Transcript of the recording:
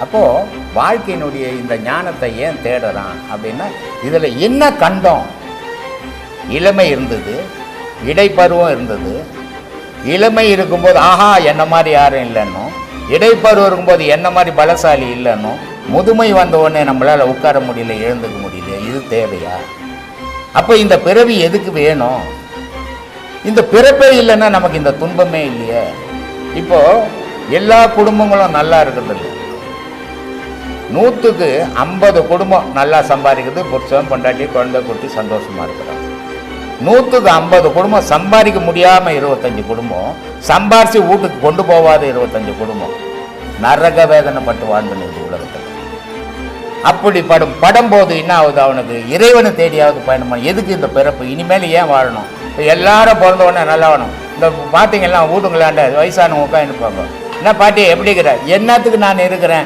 அப்போது வாழ்க்கையினுடைய இந்த ஞானத்தை ஏன் தேடுறான் அப்படின்னா இதில் என்ன கண்டோம்? இளமை இருந்தது இடைப்பருவம் இருந்தது. இளமை இருக்கும்போது ஆஹா என்ன மாதிரி யாரும் இல்லைன்னும் இடைப்பருவம் இருக்கும்போது என்ன மாதிரி பலசாலி இல்லைன்னும் முதுமை வந்த உடனே நம்மளால் உட்கார முடியல எழுந்துக்க முடியல இது தேவையா? அப்போ இந்த பிறவி எதுக்கு வேணும்? இந்த பிறப்பே இல்லைன்னா நமக்கு இந்த துன்பமே இல்லையே. இப்போ எல்லா குடும்பங்களும் நல்லா இருக்கிறது நூற்றுக்கு ஐம்பது குடும்பம் நல்லா சம்பாதிக்கிறது புருஷன் பொண்டாட்டி குழந்தை குட்டி சந்தோஷமாக இருக்கிறாங்க நூற்றுக்கு ஐம்பது குடும்பம் சம்பாதிக்க முடியாமல் இருபத்தஞ்சி குடும்பம் சம்பாரித்து வீட்டுக்கு கொண்டு போகாத இருபத்தஞ்சி குடும்பம் நரக வேதனைப்பட்டு வாழ்ந்துன்னு உலகத்தில். அப்படி படும் படும்போது என்ன ஆகுது அவனுக்கு? இறைவனை தேடியாவது பயணம் எதுக்கு இந்த பிறப்பு? இனிமேல் ஏன் வாழணும்? இப்போ எல்லாரும் பிறந்த உடனே நல்லா வாழணும் இந்த பார்த்தீங்கன்னா வீட்டுங்களாண்ட வயசானவங்க உட்காந்துருப்பாங்க என்ன பாட்டி எப்படி இருக்கிற? என்னத்துக்கு நான் இருக்கிறேன்?